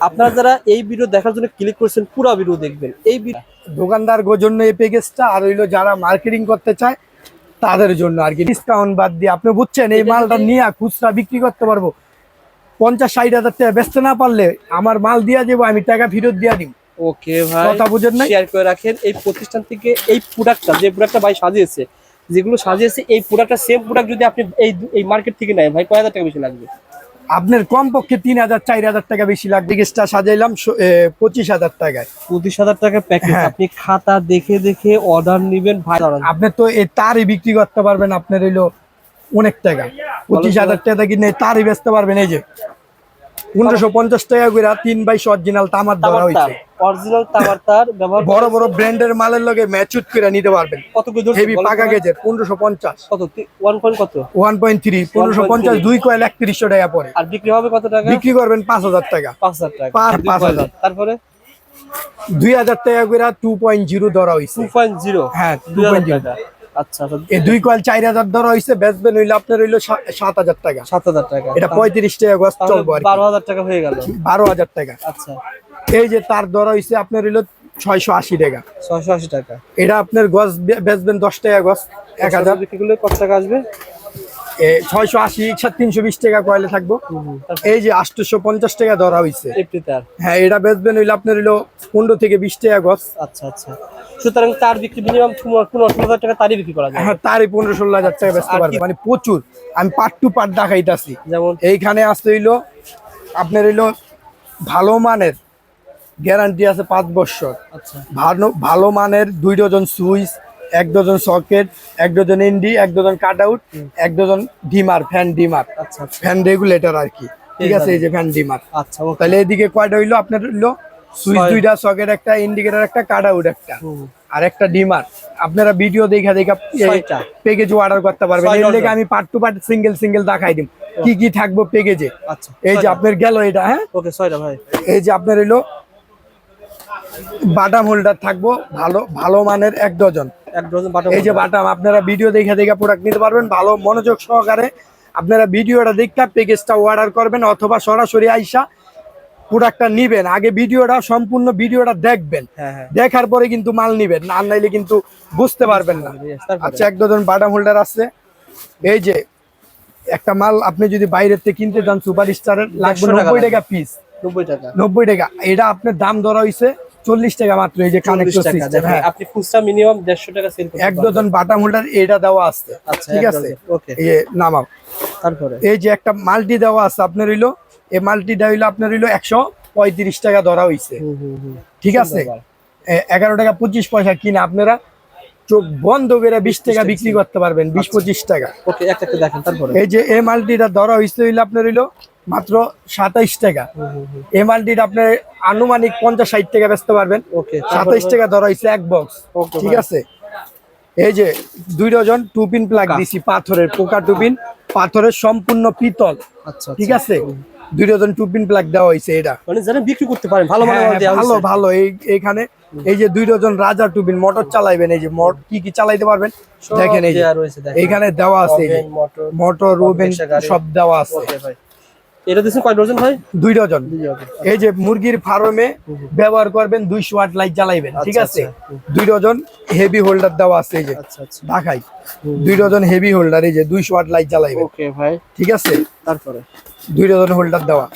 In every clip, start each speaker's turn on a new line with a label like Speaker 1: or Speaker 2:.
Speaker 1: আপনারা যারা এই ভিডিও দেখার জন্য ক্লিক করেছেন পুরো ভিডিও দেখবেন। এই
Speaker 2: দোকানদার জন্য এই প্যাকেজটা আর হইল যারা মার্কেটিং করতে চায় তাদের জন্য আর কি। ডিসকাউন্ট বাদ দিয়ে আপনি বুঝছেন এই মালটা নিয়ে খুচরা বিক্রি করতে পারব। পঞ্চাশ ষাট হাজার টাকা বেচতে না পারলে আমার মাল দিয়া যাব আমি টাকা ফেরত দিয়া দিব
Speaker 1: ওকে ভাই
Speaker 2: কথা বুঝেন নাই?
Speaker 1: শেয়ার করে রাখেন এই প্রতিষ্ঠান থেকে এই প্রোডাক্টটা যে প্রোডাক্টটা ভাই সাজিয়েছে যেগুলো সাজিয়েছে এই প্রোডাক্টটা সেম প্রোডাক্ট যদি আপনি এই এই মার্কেট থেকে নেয় ভাই কয় হাজার টাকা বেশি লাগবে?
Speaker 2: আপনার কমপক্ষে তিন হাজার চার হাজার টাকা বেশি লাগবে। গেস্টটা সাজাইলাম পঁচিশ হাজার টাকায়।
Speaker 1: পঁচিশ হাজার টাকা প্যাকেজ
Speaker 2: হ্যাঁ।
Speaker 1: আপনি খাতা দেখে দেখে অর্ডার নেবেন ভাই।
Speaker 2: আপনি তো এই তারই বিক্রি করতে পারবেন আপনার হইল অনেক টাকা। পঁচিশ হাজার টাকা কিনে তারই বেচতে পারবেন এই যে। পনেরোশো পঞ্চাশ টাকা করে তিন বাইশ অরিজিনাল তামার ধরা হয়েছে
Speaker 1: অরিজিনাল তামার তার ব্যবহার
Speaker 2: বড় বড় ব্র্যান্ডের মালের লগে ম্যাচুট করে নিতে পারবেন।
Speaker 1: কত ধরছে?
Speaker 2: হেভি পাকা? গেজের পনেরোশো পঞ্চাশ।
Speaker 1: কত? ওয়ান পয়েন্ট কত?
Speaker 2: ওয়ান পয়েন্ট থ্রি পনেরোশো পঞ্চাশ দুই কয়েল একত্রিশশো টাকা পরে
Speaker 1: আর বিক্রি হবে কত টাকা?
Speaker 2: বিক্রি করবেন পাঁচ হাজার টাকা।
Speaker 1: পাঁচ হাজার টাকা।
Speaker 2: পার
Speaker 1: দুই
Speaker 2: পাঁচ
Speaker 1: কয়েলে।
Speaker 2: হাজার।
Speaker 1: তারপরে?
Speaker 2: দুই হাজার টাকা করে টু পয়েন্ট জিরো ধরা হয়েছে
Speaker 1: টু পয়েন্ট জিরো
Speaker 2: হ্যাঁ 2.0
Speaker 1: টাকা। আচ্ছা আচ্ছা।
Speaker 2: এই দুই কয়েল চার হাজার ধরা হয়েছে বেচবেন হইলে আপনার হইল সাত হাজার টাকা।
Speaker 1: সাত হাজার টাকা।
Speaker 2: এটা পঁয়ত্রিশ টাকা গছ চলবো
Speaker 1: বারো হাজার টাকা হয়ে গেল।
Speaker 2: বারো হাজার টাকা।
Speaker 1: আচ্ছা।
Speaker 2: এই যে তার ধরা হয়েছে আপনার হইল ছয়শো আশি টাকা।
Speaker 1: ছয়শো আশি টাকা।
Speaker 2: এটা আপনার গছ বেচবেন দশ টাকা গছ এক হাজার।
Speaker 1: কত টাকা আসবে?
Speaker 2: ছয়শো আশি তিনশো বিশ টাকা কয়েলে থাকব। এই যে আটশোশো পঞ্চাশ টাকা ধরা হয়েছে হ্যাঁ এটা বেচবেন হইলে আপনার হইল পনেরো থেকে বিশ টাকা গছ।
Speaker 1: আচ্ছা আচ্ছা। সুতরাং তার বিক্রি মিনিমাম পনেরো ষোলো হাজার টাকা তারই বিক্রি করা যায়।
Speaker 2: হ্যাঁ তারই পনেরো ষোলো হাজার টাকা বেচতে
Speaker 1: আর
Speaker 2: পারবে। মানে প্রচুর। আমি পার্ট টু পার্ট দেখাইতাছি।
Speaker 1: যেমন?
Speaker 2: এইখানে আসতে হইল আপনার হইল ভালো মানের গ্যারান্টি আছে পাঁচ বছর।
Speaker 1: আচ্ছা।
Speaker 2: ভালো ভালো মানের দুই ডজন সুইচ এক ডজন সকেট এক ডজন ইন্ডি এক ডজন কাট আউট এক ডজন ডিমার ফ্যান ডিমার।
Speaker 1: আচ্ছা আচ্ছা।
Speaker 2: ফ্যান রেগুলেটর আর কি। ঠিক আছে এই যে ফ্যান ডিমার।
Speaker 1: আচ্ছা
Speaker 2: তাহলে এদিকে কয়টা হইল? আপনার হইল সুইচ। দুইটা সকেট একটা ইন্ডিকেটর একটা কাট আউট একটা। আর একটা ডিমার। আপনারা ভিডিও দেখা দেখা। প্যাকেজ অর্ডার করতে পারবেন। এর লেগে আমি part two part single single দেখাই দিম। কি কি থাকব প্যাকেজে
Speaker 1: আচ্ছা
Speaker 2: এই যে আপনার গেল এটা হ্যাঁ?
Speaker 1: ওকে ছয়টা ভাই।
Speaker 2: এই যে আপনার এলো বাটাম হোল্ডার থাকব ভালো ভালো মানের এক ডজন
Speaker 1: এক ডজন বাটা
Speaker 2: এই যে বাটাম আপনারা ভিডিও দেখে দেখে প্রোডাক্ট নিতে পারবেন ভালো মনোযোগ সহকারে। আপনারা ভিডিওটা দেখতে প্যাকেজটা অর্ডার করবেন অথবা সরাসরি আইসা প্রোডাক্টটা নিবেন। আগে ভিডিওটা সম্পূর্ণ ভিডিওটা দেখবেন।
Speaker 1: হ্যাঁ হ্যাঁ।
Speaker 2: দেখার পরে কিন্তু মাল নিবেন না নাইলে কিন্তু বুঝতে পারবেন না। আচ্ছা এক ডজন বাটাম হোল্ডার আছে। এই যে একটা মাল আপনি যদি বাইরের থেকে কিনতে যান সুপার স্টারের লাগবে নব্বই টাকা পিস
Speaker 1: নব্বই টাকা।
Speaker 2: নব্বই টাকা। এটা আপনার দাম ধরা হয়েছে চল্লিশ টাকা মাত্র এই যে কানেক্টর সিস্টেম হ্যাঁ।
Speaker 1: আপনি খুচরা মিনিমাম দেড়শো টাকা সেল
Speaker 2: এক ডজন বাটাম হোল্ডার এটা দেওয়া আছে।
Speaker 1: আচ্ছা
Speaker 2: ঠিক আছে?
Speaker 1: ওকে
Speaker 2: এই নামাও।
Speaker 1: তারপরে?
Speaker 2: এই যে একটা মাল্টি দেওয়া আছে আপনার হইল এই মাল্টিটা হইল আপনার হইল একশো পঁয়ত্রিশ টাকা ধরা
Speaker 1: হুম
Speaker 2: ঠিক আছে? এগারো টাকা পঁচিশ পয়সা কিনে আপনারা চোখ বন্ধ করে বিশ টাকা বিক্রি করতে পারবেন বিশ পঁচিশ টাকা। এই যে এই মাল্টিটা ধরা হয়েছে হইল আপনার হইল মাত্র সাতাইশ টাকা। এই আপনার আনুমানিক পঞ্চাশ ষাট টাকা বেচতে পারবেন। সাতাইশ টাকা ধরা হয়েছে এক বক্স ঠিক আছে? এই যে দুই ডজন টুপিন প্লাগ দিছি পাথরের পোকা টুপিন পাথরের সম্পূর্ণ পিতল
Speaker 1: আচ্ছা
Speaker 2: ঠিক
Speaker 1: আচ্ছা।
Speaker 2: আছে? দুই ডজন টুপিন প্লাগ দেওয়া হয়েছে এটা।
Speaker 1: মানে যারা বিক্রি করতে পারেন ভালো ভালো
Speaker 2: হ্যাঁ, ভালো ভালো এই এইখানে। এই যে দুই ডজন রাজা টুপিন মোটর চালাইবেন এই যে মোট কি কি চালাইতে পারবেন? দেখেন এই যে এইখানে দেওয়া আছে মোটর রুবেন সব দেওয়া আছে।
Speaker 1: ভাই। এটা দিচ্ছেন কয় ডজন ভাই?
Speaker 2: দুই ডজন। এই যে মুরগির ফার্মে ব্যবহার করবেন দুইশো লাইট জ্বালাইবেন ঠিক
Speaker 1: আচ্ছা,
Speaker 2: আছে?
Speaker 1: আচ্ছা।
Speaker 2: দুই ডজন হেভি হোল্ডার দেওয়া আছে এই যে
Speaker 1: আচ্ছা
Speaker 2: দুই ডজন হেভি হোল্ডার এই যে দুইশো ওয়াট লাইট জ্বালাইবেন।
Speaker 1: ওকে ভাই।
Speaker 2: ঠিক আছে?
Speaker 1: তারপরে?
Speaker 2: দুই ডজন হোল্ডার দেওয়া।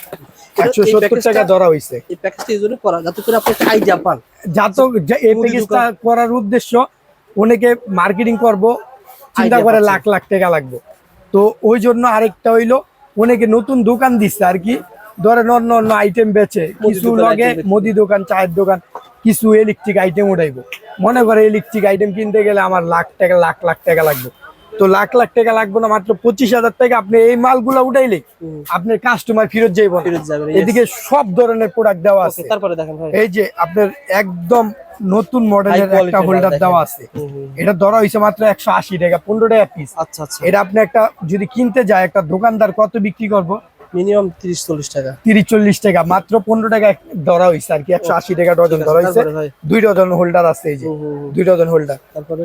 Speaker 2: একশো
Speaker 1: এই
Speaker 2: সত্তর টাকা ধরা হয়েছে
Speaker 1: এই প্যাকেজটা এই জন্য করা যাতে করে আপনি একটা আইডিয়া পান।
Speaker 2: এই প্যাকেজটা করার উদ্দেশ্য অনেকে মার্কেটিং করব চিন্তা করে লাখ লাখ টাকা লাগবে। তো ওই জন্য আরেকটা হইল অনেকে নতুন দোকান দিচ্ছে আর কি। ধরেন অন্য অন্য আইটেম বেচে কিছু লগে মুদি দোকান চায়ের দোকান কিছু ইলেকট্রিক আইটেম উঠাইবো। মনে করে ইলেকট্রিক আইটেম কিনতে গেলে আমার লাখ টাকা লাখ লাখ টাকা লাগবে। তো লাখ লাখ টাকা লাগবে না মাত্র পঁচিশ হাজার টাকা আপনি এই মালগুলো উঠাইলে আপনার কাস্টমার ফেরত যাইব. এদিকে সব ধরনের প্রোডাক্ট দেওয়া আছে।
Speaker 1: তারপরে দেখেন
Speaker 2: এই যে আপনার একদম নতুন মডেলের একটা হোল্ডার দেওয়া আছে। এটা ধরা হয়েছে মাত্র একশো আশি টাকা পনেরো টাকা পিস
Speaker 1: আচ্ছা আচ্ছা।
Speaker 2: এটা আপনি একটা যদি কিনতে যায় একটা দোকানদার কত বিক্রি করব?
Speaker 1: মিনিমাম তিরিশ চল্লিশ টাকা।
Speaker 2: তিরিশ চল্লিশ টাকা মাত্র পনেরো টাকা এক- ধরা হয়েছে আর কি একশো আশি টাকা ডজন ধরা হয়েছে।
Speaker 1: তারপরে
Speaker 2: দুই ডজন হোল্ডার আছে এই যে। দুই ডজন হোল্ডার
Speaker 1: তারপরে?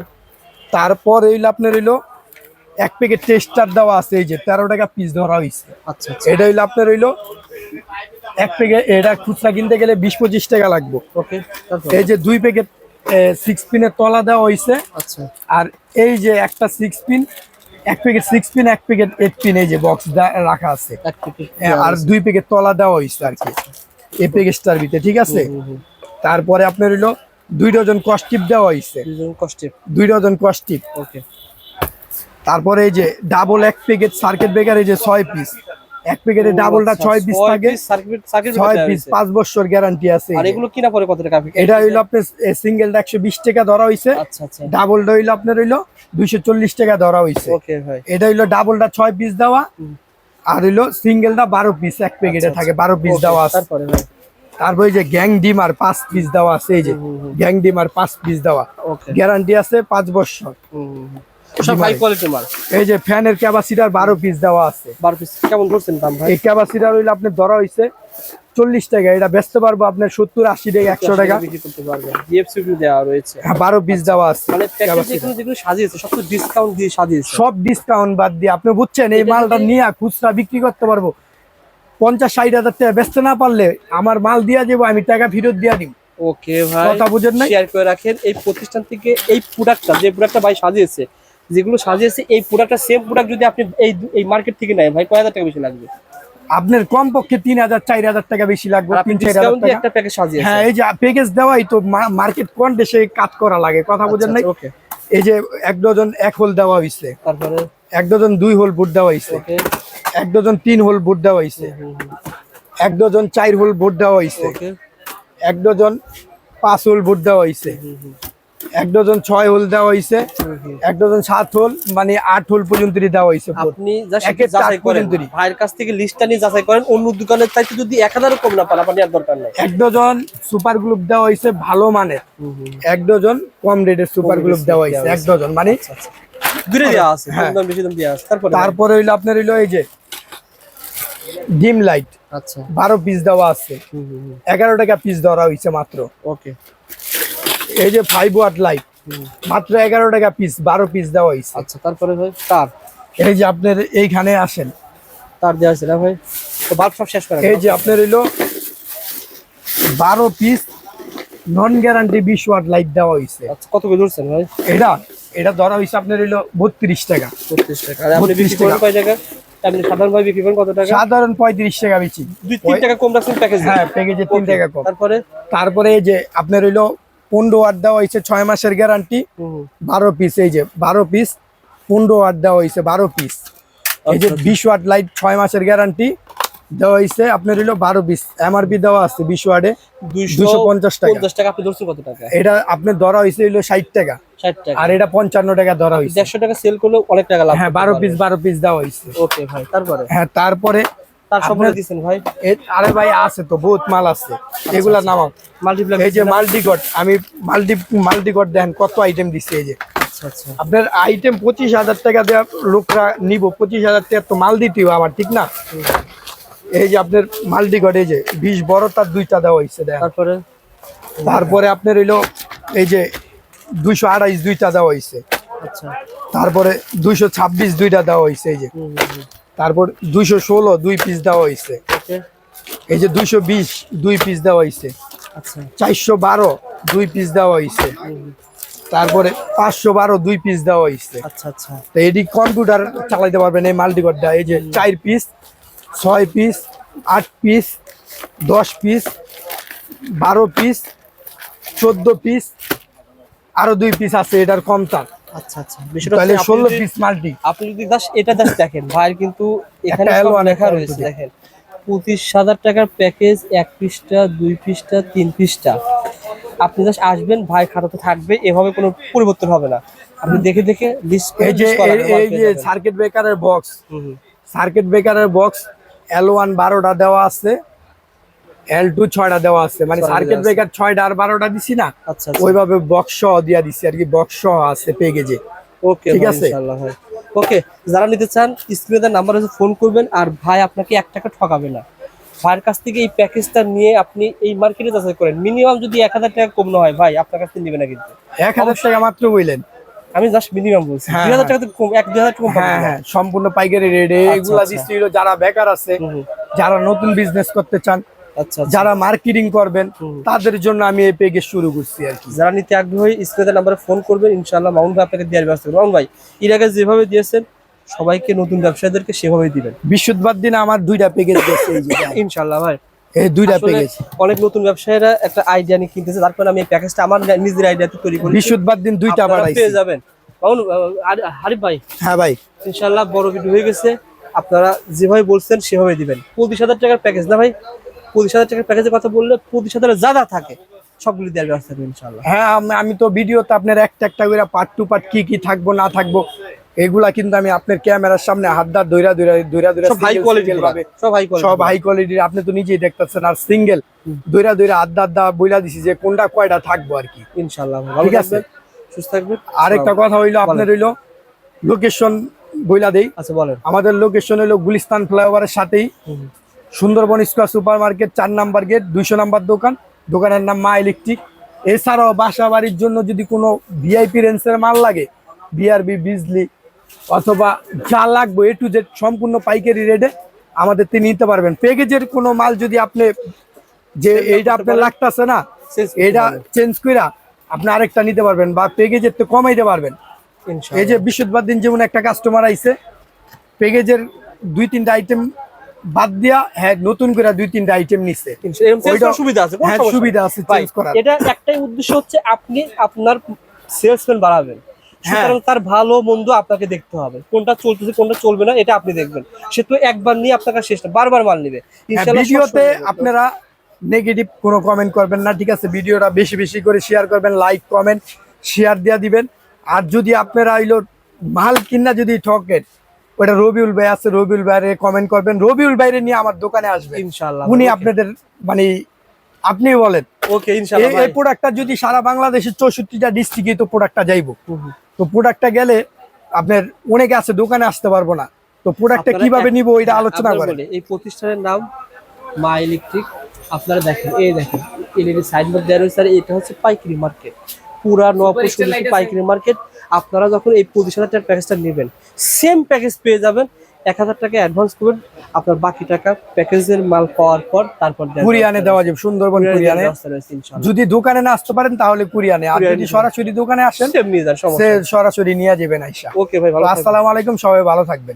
Speaker 2: তারপর এইলো আপনার হইল এক প্যাকেট টেস্টার দেওয়া আছে এই যে তেরো টাকা পিস ধরা হয়েছে
Speaker 1: আচ্ছা আচ্ছা।
Speaker 2: এটা হইল আপনার হইল এক প্যাকেট এটা খুচরা কিনতে গেলে বিশ পঁচিশ টাকা লাগবে।
Speaker 1: ওকে
Speaker 2: এই যে দুই প্যাকেট সিক্স পিনের তলা দেওয়া হয়েছে
Speaker 1: আচ্ছা।
Speaker 2: আর এই যে একটা সিক্স পিন এক প্যাকেট সিক্স পিন এক প্যাকেট এইট পিন এই যে বক্স রাখা আছে। হ্যাঁ, আর দুই প্যাকেট তলা দেওয়া হয়েছে আর কি। এই প্যাকেজটার ভিতরে ঠিক আছে? তারপরে আপনার হইল দুই ডজন কস্টিপ দেওয়া হয়েছে
Speaker 1: দুজন কষ্টে
Speaker 2: দুই ডজন কস্টিপ
Speaker 1: ওকে
Speaker 2: তারপরে এই যে ডাবল এক প্যাকেট সার্কিট ব্রেকার এই যে ছয় পিস এক প্যাকেটে ডাবলটা ছয় পিস থাকে। ছয় পিস পাঁচ বছর গ্যারান্টি আছে
Speaker 1: আর এগুলো কিনা পরে কত টাকা
Speaker 2: এটা হইল আপনার সিঙ্গেলটা একশো বিশ টাকা ধরা হয়েছে
Speaker 1: আচ্ছা আচ্ছা।
Speaker 2: ডাবলটা হইল আপনার হইল দুইশো চল্লিশ টাকা ধরা হয়েছে এটা হইল ডাবলটা ছয় পিস দেওয়া। আর হইল সিঙ্গেলটা বারো পিস এক প্যাকেটে
Speaker 1: আচ্ছা,
Speaker 2: থাকে বারো পিস দেওয়া আছে।
Speaker 1: তারপরে
Speaker 2: যে গ্যাং ডিম আর পাঁচ পিস দেওয়া আছে এই যে। গ্যাং ডিম আর পাঁচ পিস দেওয়া। গ্যারান্টি আছে পাঁচ বছর।
Speaker 1: সব হাই কোয়ালিটি মাল।
Speaker 2: এই যে ফ্যানের ক্যাপাসিটার বারো পিস দেওয়া আছে।
Speaker 1: বারো পিস কেমন করছেন দাম ভাই?
Speaker 2: এই ক্যাপাসিটার হইলে আপনার ধরা হয়েছে চল্লিশ টাকা। এটা বেচতে পারব আপনার সত্তর আশি টাকা একশো টাকা।
Speaker 1: বিক্রি করতে পারবেন। জিএফসি দেওয়া রয়েছে।
Speaker 2: হ্যাঁ বারো পিস দেওয়া আছে
Speaker 1: মানে প্যাকেজ যেগুলো যেগুলো সাজিয়েছে সব তো ডিসকাউন্ট দিয়ে সাজিয়েছে
Speaker 2: সব ডিসকাউন্ট বাদ দিয়ে। আপনি বুঝছেন এই মালটা নিয়ে খুচরা বিক্রি করতে পারব। পঞ্চাশ ষাট হাজার টাকা বেচতে না পারলে আমার মাল দিয়া দেবো আমি টাকা ফেরত দিয়া দিব
Speaker 1: ওকে ভাই
Speaker 2: কথা বুঝেন নাই?
Speaker 1: শেয়ার করে রাখেন। এই প্রতিষ্ঠান থেকে এই প্রোডাক্টটা যে প্রোডাক্টটা ভাই সাজিয়েছে যেগুলো সাজিয়েছে এই প্রোডাক্টটা সেম প্রোডাক্ট যদি আপনি এই এই মার্কেট থেকে নেয় ভাই কয় হাজার টাকা বেশি লাগবে?
Speaker 2: আপনার কম পক্ষে তিন হাজার চার হাজার টাকা বেশি লাগবে
Speaker 1: একটা প্যাকেজ সাজিয়েছে
Speaker 2: হ্যাঁ এই যে প্যাকেজ দেওয়াই তো মার্কেট কোন দেশে কাজ করা লাগে কথা বুঝেন নাই?
Speaker 1: ওকে
Speaker 2: এই যে এক ডজন এক হোল দেওয়া হয়েছে
Speaker 1: তারপরে?
Speaker 2: এক ডজন দুই হোল বুট দেওয়া হয়েছে
Speaker 1: ওকে।
Speaker 2: এক ডজন তিন হোল বুট দেওয়া হয়েছে এক ডজন চার হোল বুট দেওয়া হয়েছে
Speaker 1: ওকে।
Speaker 2: এক ডজন পাঁচ হোল বুট দেওয়া হয়েছে এক ডজন ছয় হোল দেওয়া হয়েছে এক ডজন সাত হোল মানে আট হোল পর্যন্ত দেওয়া হয়েছে
Speaker 1: আপনি যাচাই করেন
Speaker 2: পর্যন্তই।
Speaker 1: ভাইয়ের কাছ থেকে লিস্টটা নিয়ে যাচাই করেন অন্য দোকানের চাইতে যদি এক হাজারও কম না পান আপনার দরকার নাই।
Speaker 2: এক ডজন সুপার গ্লুপ দেওয়া হয়েছে ভালো মানের। এক ডজন কম রেটের সুপার গ্লুপ দেওয়া হয়েছে এক ডজন মানে
Speaker 1: দেওয়া আছে
Speaker 2: হ্যাঁ।
Speaker 1: তারপরে?
Speaker 2: হইল আপনার হইল এই যে ডিম লাইট
Speaker 1: আচ্ছা।
Speaker 2: বারো পিস দেওয়া আছে। এগারো টাকা পিস ধরা হয়েছে মাত্র।
Speaker 1: ওকে
Speaker 2: এই যে ফাইভ ওয়াট লাইট মাত্র এগারো টাকা পিস বারো পিস দেওয়া হয়েছে।
Speaker 1: আচ্ছা তারপরে ভাই তার?
Speaker 2: এই যে আপনার এইখানে আসেন।
Speaker 1: তার দেওয়া না ভাই? তো বাল্ব সব শেষ করে
Speaker 2: এই যে আপনার হইল বারো পিস নন গ্যারান্টি বিশ ওয়াট লাইট দেওয়া হয়েছে।
Speaker 1: আচ্ছা কত করে ধরছেন ভাই?
Speaker 2: এটা এটা ধরা হয়েছে আপনার হইল বত্রিশ টাকা।
Speaker 1: বত্রিশ টাকা। আর আপনি বিক্রি করেন
Speaker 2: টাকা।
Speaker 1: কয় টাকা আপনি বিক্রি করেন কত টাকা?
Speaker 2: সাধারণ পঁয়ত্রিশ টাকা
Speaker 1: টাকা কম রাখছেন প্যাকেজ।
Speaker 2: হ্যাঁ প্যাকেজে টাকা কম।
Speaker 1: তারপরে?
Speaker 2: তারপরে এই যে আপনার হইল পনেরো ওয়াট দেওয়া হয়েছে ছয় মাসের গ্যারান্টি বারো পিস এই যে বারো পিস পনেরো ওয়াট দেওয়া হয়েছে বারো পিস এই যে। বিশ ওয়াট লাইট ছয় মাসের গ্যারান্টি দেওয়া হয়েছে। আপনার হইল বারো পিস এমআরপি দেওয়া আছে বিশ
Speaker 1: দুইশো
Speaker 2: দুশো পঞ্চাশ টাকা।
Speaker 1: টাকা আপনি ধরছেন কত টাকা?
Speaker 2: এটা আপনার ধরা হয়েছে হইল ষাট টাকা। আর এটা পঞ্চান্ন টাকা ধরা হয়েছে।
Speaker 1: দেড়শো টাকা সেল করলেও অনেক টাকা লাভ
Speaker 2: হ্যাঁ বারো পিস বারো পিস দেওয়া হয়েছে।
Speaker 1: ওকে ভাই তারপরে?
Speaker 2: হ্যাঁ তারপরে
Speaker 1: তার সব
Speaker 2: আপনার-
Speaker 1: দিচ্ছেন ভাই?
Speaker 2: আরে ভাই আছে তো বহুত মাল আছে। এগুলা নামাও।
Speaker 1: মাল্টিপ্লাক
Speaker 2: এই যে মাল্টিকট আমি মাল্টি মাল্টিকট দেন কত আইটেম দিচ্ছি এই যে।
Speaker 1: আচ্ছা আচ্ছা।
Speaker 2: আপনার আইটেম পঁচিশ হাজার টাকা দেওয়া লোকরা নিব পঁচিশ হাজার টাকা তো মাল দিতেও আমার ঠিক না? এই যে আপনার মাল্টিকট এই যে বিশ বড় তার দুইটা দেওয়া হয়েছে
Speaker 1: তারপরে?
Speaker 2: তারপরে আপনার হইল এই যে দুইশো আড়াইশ দুইটা দেওয়া হয়েছে
Speaker 1: আচ্ছা।
Speaker 2: তারপরে দুইশো ছাব্বিশ দুইটা দেওয়া হয়েছে এই যে। তারপর দুইশো ষোলো দুই পিস দেওয়া হয়েছে এই যে দুইশো বিশ দুই পিস দেওয়া হয়েছে
Speaker 1: আচ্ছা।
Speaker 2: চারশো বারো দুই পিস দেওয়া হয়েছে তারপরে পাঁচশো বারো দুই পিস দেওয়া হয়েছে
Speaker 1: আচ্ছা আচ্ছা।
Speaker 2: তো এটি কম্পিউটার চালাইতে পারবেন এই মাল্টিকটটা এই যে চার পিস ছয় পিস আট পিস দশ পিস বারো পিস চোদ্দ পিস আরও দুই পিস আছে এটার কম তার।
Speaker 1: আচ্ছা আচ্ছা। বিষয়টা
Speaker 2: তাহলে
Speaker 1: হচ্ছে আপনি যদি-
Speaker 2: পিস মাল্টি
Speaker 1: আপনি যদি জাস্ট এটা জাস্ট দেখেন ভাইয়ের কিন্তু এখানে
Speaker 2: একটা
Speaker 1: সব
Speaker 2: L1
Speaker 1: লেখা রয়েছে দেখেন। পঁচিশ হাজার টাকার প্যাকেজ এক দুই তিন আপনি জাস্ট আসবেন ভাই খাতাতে থাকবে এভাবে কোনো পরিবর্তন হবে না। আপনি দেখে দেখে লিস্ট
Speaker 2: এই যে এই- এই যে সার্কিট ব্রেকারের বক্স সার্কিট ব্রেকারের বক্স এল ওয়ান বারোটা দেওয়া আছে। এল টু ছয়টা দেওয়া আছে। মানে সার্কিট ব্রেকার ছয়টা আর বারোটা দিছি না
Speaker 1: আচ্ছা আচ্ছা।
Speaker 2: ওইভাবে বক্স দিয়া দিছি আর কি বক্স আছে প্যাকেজে
Speaker 1: ওকে
Speaker 2: ঠিক আছে?
Speaker 1: ওকে যারা নিতে চান স্ক্রিনে নাম্বার আছে ফোন করবেন আর ভাই আপনাকে এক টাকা ঠকাবে না। ভাইয়ের কাছ থেকে এই প্যাকেজটা নিয়ে আপনি এই মার্কেটে যাচাই করেন। মিনিমাম যদি এক হাজার টাকা কম না হয় ভাই আপনার কাছ থেকে নেবে না কিন্তু।
Speaker 2: এক হাজার টাকা মাত্র বললেন।
Speaker 1: আমি জাস্ট মিনিমাম বলছি।
Speaker 2: হ্যাঁ,
Speaker 1: দুই হাজার
Speaker 2: হ্যাঁ।
Speaker 1: টাকা কম এক দুই হাজার টাকা কম
Speaker 2: হ্যাঁ হ্যাঁ সম্পূর্ণ পাইকারি রেটে
Speaker 1: আচ্ছা,
Speaker 2: এগুলা যারা বেকার আছে। যারা নতুন বিজনেস করতে চান। যারা মার্কেটিং করবেন তাদের জন্য আমি এই পেগেজ শুরু করছি আর কি।
Speaker 1: যারা নিতে আগ্রহী স্ক্রিনের নাম্বারে ফোন করবেন ইনশাআল্লাহ মামুন ভাই আপনাকে দেওয়ার ব্যবস্থা করবেন ভাই এর আগে যেভাবে দিয়েছেন সবাইকে নতুন ব্যবসায়ীদেরকে সেভাবেই দিবেন।
Speaker 2: বৃহস্পতিবার দিন আমার দুইটা প্যাকেজ এই
Speaker 1: ইনশাআল্লাহ ভাই।
Speaker 2: এই দুইটা প্যাকেজ
Speaker 1: অনেক নতুন ব্যবসায়ীরা একটা আইডিয়া নিয়ে কিনতেছে তারপর আমি এই প্যাকেজটা আমার নিজের আইডিয়াতে তৈরি করি
Speaker 2: বৃহস্পতিবার দিন দুইটা বাড়াইছি।
Speaker 1: পেয়ে যাবেন। হারিফ ভাই
Speaker 2: হ্যাঁ ভাই।
Speaker 1: ইনশাআল্লাহ বড় ভিডিও হয়ে গেছে। আপনারা যেভাবে বলছেন সেভাবে দিবেন। পঁচিশ হাজার টাকার প্যাকেজ না ভাই? পঁচিশ হাজার টাকার প্যাকেজের কথা বললে পঁচিশ হাজারের যা যা থাকে সবগুলি দেওয়ার ব্যবস্থা করবেন ইনশাআল্লাহ।
Speaker 2: হ্যাঁ আমি- তো ভিডিওতে আপনার একটা একটা করে পার্ট টু পার্ট কি কি থাকব না থাকব এগুলা কিন্তু আমি আপনার ক্যামেরার সামনে হাত দা দৈরা দৈরা দৈরা দৈরা
Speaker 1: সব হাই
Speaker 2: single
Speaker 1: কোয়ালিটি
Speaker 2: ভাবে।
Speaker 1: সব হাই কোয়ালিটি
Speaker 2: সব হাই কোয়ালিটির আপনি তো নিজেই দেখতেছেন আর সিঙ্গেল দৈরা দৈরা আড্ডা আড্ডা বইলা দিছি যে কোনটা কয়টা থাকব আর কি।
Speaker 1: ইনশাআল্লাহ ভালো
Speaker 2: ঠিক আছে।
Speaker 1: সুস্থ থাকবেন।
Speaker 2: আরেকটা কথা হইল আপনার হইল লোকেশন বইলা দেই।
Speaker 1: আচ্ছা বলেন।
Speaker 2: আমাদের লোকেশন হলো গুলিস্তান ফ্লাইওভারের সাথেই। সুন্দরবন স্কোয়ার সুপার মার্কেট চার নাম্বার গেট দুইশো নাম্বার দোকান। দোকানের নাম মা ইলেকট্রিক। এছাড়াও বাসা বাড়ির জন্য যদি কোনো ভিআইপি রেঞ্জের মাল লাগে বিআরবি বিজলি অথবা যা লাগবে এ টু জেড সম্পূর্ণ পাইকারি রেটে আমাদের তিনি নিতে পারবেন। প্যাকেজের কোনো মাল যদি আপনি যে এইটা আপনার লাগতেছে না এটা চেঞ্জ কইরা আপনি আরেকটা নিতে পারবেন বা প্যাকেজের তো কমাইতে পারবেন। এই যে বৃহস্পতিবার দিন যেমন একটা কাস্টমার আইছে প্যাকেজের দুই তিনটা আইটেম বাদ দিয়া হ্যাঁ নতুন করে দুই তিনটা আইটেম নিচ্ছে
Speaker 1: সুবিধা আছে
Speaker 2: হ্যাঁ, সুবিধা আছে চেঞ্জ করার।
Speaker 1: এটা একটাই উদ্দেশ্য হচ্ছে আপনি আপনার সেলসম্যান বাড়াবেন।
Speaker 2: হ্যাঁ।
Speaker 1: সুতরাং তার ভালো মন্দ আপনাকে দেখতে হবে। কোনটা চলতেছে কোনটা চলবে না এটা আপনি দেখবেন। সে তো একবার নিয়ে আপনার কাছে শেষ না বারবার মাল নিবে।
Speaker 2: হ্যাঁ, ভিডিওতে আপনারা নেগেটিভ কোনো কমেন্ট করবেন না ঠিক আছে? ভিডিওটা বেশি বেশি করে শেয়ার করবেন লাইক কমেন্ট শেয়ার দিয়া দিবেন। আর যদি আপনারা আইলো মাল কিনা যদি ঠকেন ওটা রবিউল ভাই আছে রবিউল ভাইরে কমেন্ট করবেন। রবিউল ভাইরে নিয়ে আমার দোকানে আসবেন
Speaker 1: ইনশাআল্লাহ
Speaker 2: উনি আপনাদের মানে আপনি বলেন।
Speaker 1: ওকে ইনশাআল্লাহ
Speaker 2: এই- প্রোডাক্টটা যদি সারা বাংলাদেশের চৌষট্টিটা ডিস্ট্রিক্টে তো প্রোডাক্টটা যাইবো। তো প্রোডাক্টটা গেলে আপনার অনেকে আছে দোকানে আসতে পারব না। তো প্রোডাক্টটা কীভাবে নিব ওইটা
Speaker 1: হ্যাঁ,
Speaker 2: আলোচনা
Speaker 1: আপনারা
Speaker 2: করে
Speaker 1: বলি, এই প্রতিষ্ঠানের নাম মা ইলেকট্রিক। আপনারা দেখেন এই দেখেন এলইডি সাইনবোর্ড দেওয়া রয়েছে এটা হচ্ছে পাইকারি মার্কেট পুরা নপুর পাইকারি মার্কেট আপনারা যখন এই পঁচিশ হাজার টাকার প্যাকেজটা নেবেন সেম প্যাকেজ পেয়ে যাবেন। এক হাজার টাকা অ্যাডভান্স করবেন। আপনার বাকি টাকা প্যাকেজের মাল পাওয়ার পর তারপর
Speaker 2: কুরিয়ানে দেওয়া যাবে সুন্দরবন
Speaker 1: কুরিয়ানে।
Speaker 2: যদি দোকানে না আসতে পারেন তাহলে কুরিয়ানে। আর যদি সরাসরি দোকানে আসেন। সরাসরি নিয়ে যাবেন আইসা।
Speaker 1: ওকে ভাই ভালো
Speaker 2: আসসালামু আলাইকুম সবাই ভালো থাকবেন।